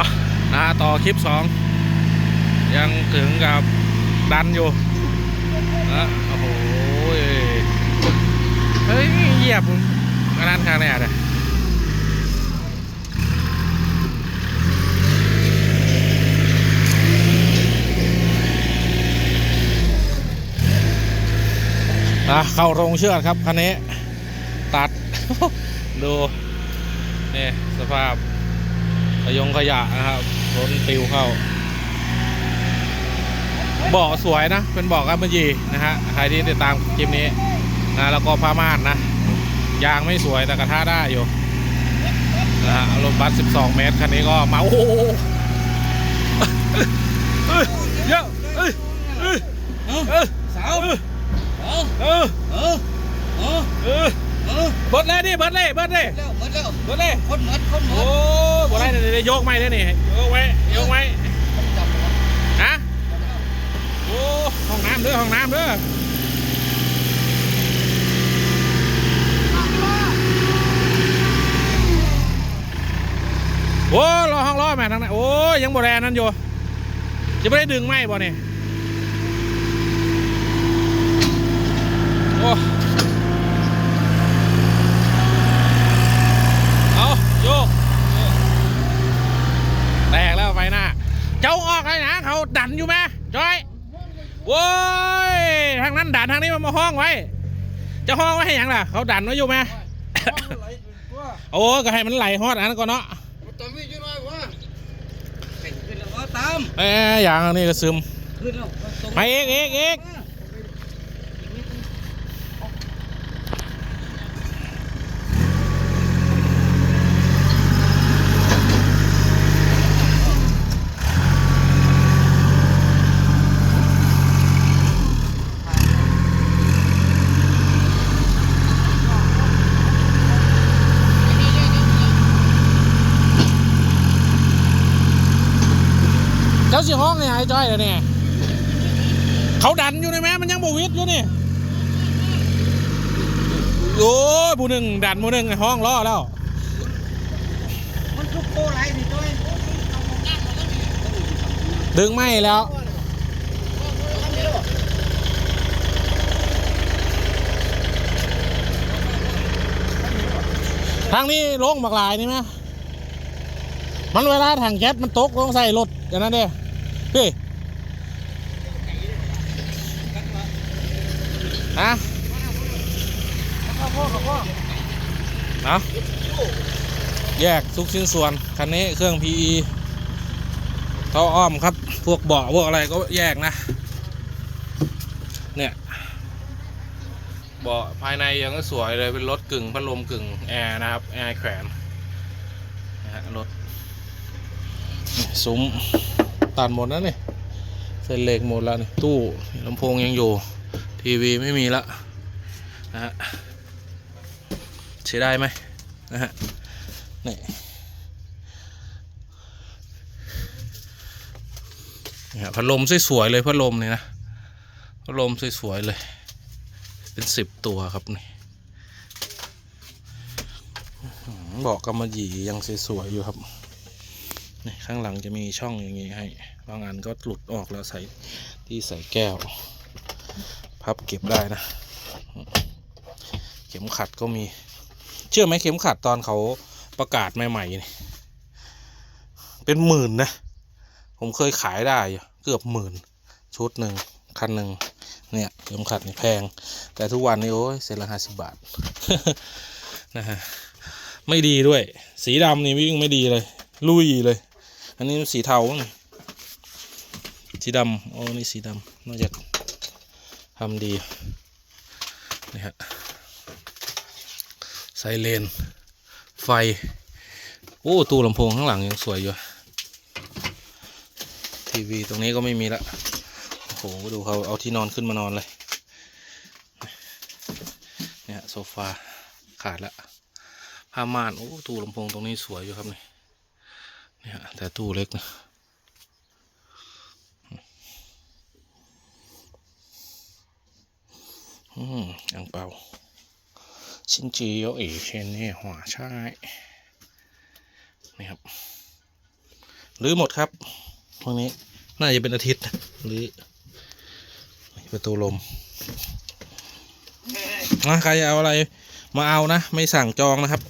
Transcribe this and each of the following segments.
เอานะต่อคลิปสองยังถึงกับดันอยู่นะโอ้โหเฮ้ยเหยียบอันนั้นข้างแน่เลยอะเข้าโรงเชือดครับคันนี้ ตัด ดู นี่ สภาพ ยงขยะนะครับรถติวเข้าเบาะสวยนะ เป็นเบาะกันเมื่อยีนะฮะใครที่ติดตามคลิปนี้นะแล้วก็ผ้าม่านนะ ยางไม่สวยแต่กระทะได้อยู่นะฮะรถบัส 12 เมตรคันนี้ก็มาโอ้โหเอ้ยเยอะเอ้ยเอ้ยเอ้ยสาวเอ้ยเอเออเออเออเออเออเบิดเลยดิเบิดเลยเบิดเลย แล้วหมดแล้วเลยคนหมดคนหมโอ้บ่ได้เดี๋ยวยกไม่ได้นี่ยกไว้ยกไว้ฮะโอ้ห้องน้ำเด้อห้องน้ำเด้อโอ้รอห้องรอแม่ทางนั้นโอ้ยังบ่แรนั่นอยู่จะไม่ได้ดึงไหมบ่เนี่ยโอ้เอาโยก แตกแล้วไฟหน้า เจ้าออกเลย นะเขาดันอยู่ไหมจอยโว้ยทางนั้นดันทางนี้มันมาห้องไว้ จะห้องไว้ให้หยังล่ะ เขาดันไว้อยู่ไหมโอ้ก็ให้มันไหลฮอดอันนั้นก่อนเนาะตอนวิ่งยังไงวะเป็นขึ้นแล้วก็ตามเอ้ยอย่างอันนี้ก็ซึมขึ้นแล้วตรงไปเอกเอกเอก เจ้าสิห้องนี่ไอ้จ้อยเดี๋ยวนี้เขาดันอยู่ในแม้มันยังบวิดอยู่นี่โอ้ยผู้หนึ่งดันผู้หนึ่งห้องล่อแล้วมันทุกโคไรนี่จ้อยดึงไม่แล้วทางนี้ลงบักหลายนี่ไหมมันเวลาถังแก๊สมันตกลงใส่รถอย่างนั้นเด้ พี่ฮะเอาแยกทุกชิ้นส่วน คันนี้เครื่อง PE เขาอ้อมครับ พวกเบาะพวกอะไรก็แยกนะ เนี่ยเบาะภายในยังก็สวยเลย เป็นรถกึ่งพัดลมกึ่งแอร์นะครับ แอร์แขวนนะฮะรถซุ้ม ตัดหมดแล้วนี่เส้นเหล็กหมดแล้วนี่ตู้ลำโพงยังอยู่ ทีวีไม่มีละนะฮะใช้ได้ไหมนะฮะนี่นี่ฮะพัดลมสวยๆเลยพัดลมนี่นะพัดลมสวยๆเลย เป็นสิบตัวครับนี่บอกกำมะหยี่ยังสวยๆอยู่ครับ ข้างหลังจะมีช่องอย่างงี้ให้ บางอันก็หลุดออกแล้วใส่ที่ใส่แก้ว พับเก็บได้นะ เข็มขัดก็มี เชื่อไหมเข็มขัดตอนเขาประกาศใหม่ๆนี่เป็นหมื่นนะ ผมเคยขายได้อยู่เกือบหมื่น ชุดหนึ่งคันหนึ่งเนี่ยเข็มขัดนี่แพง แต่ทุกวันนี้โอ้ยเซ็นละห้าสิบบาทนะฮะไม่ดีด้วย สีดำนี่วิ่งไม่ดีเลย ลุยเลย อันนี้สีเทาบ้างสีดำโอ้นี่สีดำนอกจากทำดีนี่ฮะไซเรนไฟ โอ้ ตู้ลำโพงข้างหลังยังสวยอยู่ ทีวีตรงนี้ก็ไม่มีละ โอ้โห ดูเขาเอาที่นอนขึ้นมานอนเลย เนี่ยโซฟาขาดละผ้าม่าน โอ้ ตู้ลำโพงตรงนี้สวยอยู่ครับนี่ เนี่ยแต่ตู้เล็กนะอืมยังเป่าชินจีโยเอเชนนี่หัวใช่นี่ครับหรือหมดครับพวกนี้น่าจะเป็นอาทิตย์หรือประตูลมนะใครจะเอาอะไรมาเอานะ ไม่สั่งจองนะครับ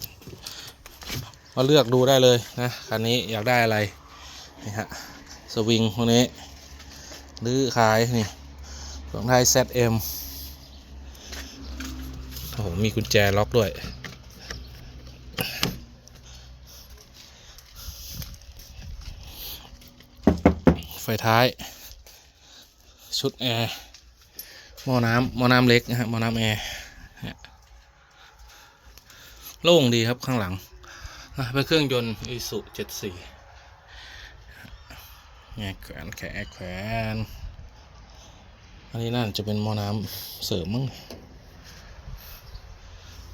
มาเลือกดูได้เลยนะคันนี้อยากได้อะไรนี่ฮะสวิงพวกนี้หรือขายนี่ของไทย ZM โอ้โหมีกุญแจล็อกด้วยไฟท้าย ชุดแอร์หม้อน้ำหม้อน้ำเล็กนะฮะหม้อน้ำแอร์โล่งดีครับข้างหลัง เป็นเครื่องยนต์อิสุเจ็ดสี่แงแขวนแขนแขวนอันนี้น่าจะเป็นหม้อน้ำเสริมมั้ง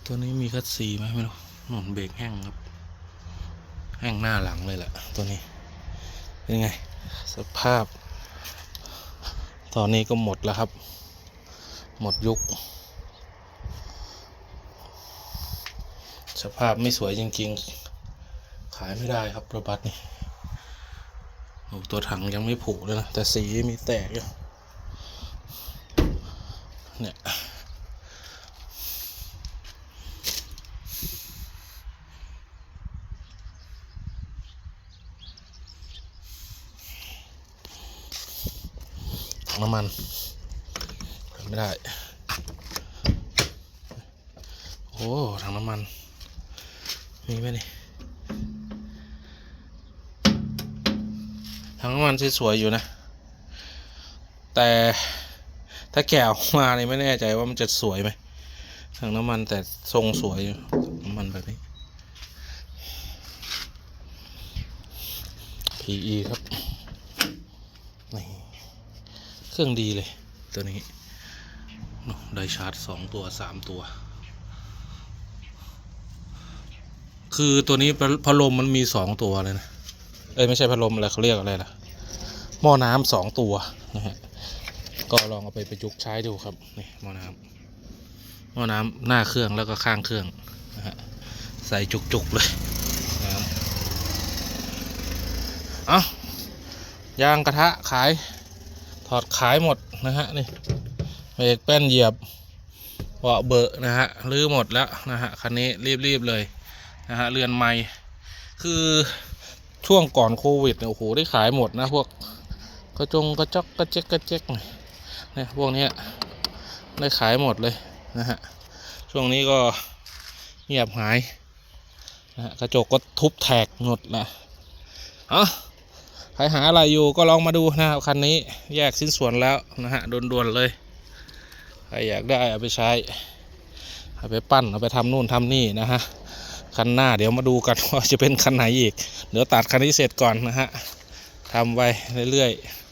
ตัวนี้มีคัดซีไหมไม่รู้หนุนเบรกแห้งครับ แห้งหน้าหลังเลยแหละตัวนี้ เป็นไง สภาพ ตอนนี้ก็หมดแล้วครับ หมดยุค สภาพไม่สวยจริง ๆ ขายไม่ได้ครับรถบัสนี่โอ้ตัวถังยังไม่ผุเลยนะ แต่สีมีแตกอยู่เนี่ยน้ำมันไม่ได้ โอ้ถังน้ำมัน มีไหมนี่ ถังน้ำมันสวยๆอยู่นะ แต่ถ้าแกะออกมาเนี่ยไม่แน่ใจว่ามันจะสวยไหมถังน้ำมันแต่ทรงสวยอยู่น้ำมันแบบนี้ PE ครับนี่เครื่องดีเลยตัวนี้ได้ชาร์จสองตัวสามตัว คือตัวนี้พัดพัดลมมันมีสองตัวเลยนะ เอ้ย ไม่ใช่พัดลมอะไรเขาเรียกอะไรล่ะ หม้อน้ำสองตัวนะฮะก็ลองเอาไปประยุกต์ใช้ดูครับนี่หม้อน้ำหม้อน้ำหน้าเครื่องแล้วก็ข้างเครื่องนะฮะใส่จุกๆเลยน้ำเอายางกระทะขายถอดขายหมดนะฮะนี่เบรกแป้นเหยียบเบาะเบอะนะฮะลื้อหมดแล้วนะฮะคันนี้รีบๆเลยนะฮะเรือนไม้คือช่วงก่อนโควิดเนี่ยโอ้โหได้ขายหมดนะพวก กระจงกระจอกกระเจ๊กกระเจ๊กเนี่ยพวกนี้ได้ขายหมดเลยนะฮะช่วงนี้ก็เงียบหายนะฮะกระจกก็ทุบแตกหมดละเอะใครหาอะไรอยู่ก็ลองมาดูนะครับคันนี้แยกชิ้นส่วนแล้วนะฮะด่วนๆเลยใครอยากได้เอาไปใช้เอาไปปั้นเอาไปทำนู่นทำนี่นะฮะคันหน้าเดี๋ยวมาดูกันว่าจะเป็นคันไหนอีก เดี๋ยวตัดคันนี้เสร็จก่อนนะฮะทำไปเรื่อยๆ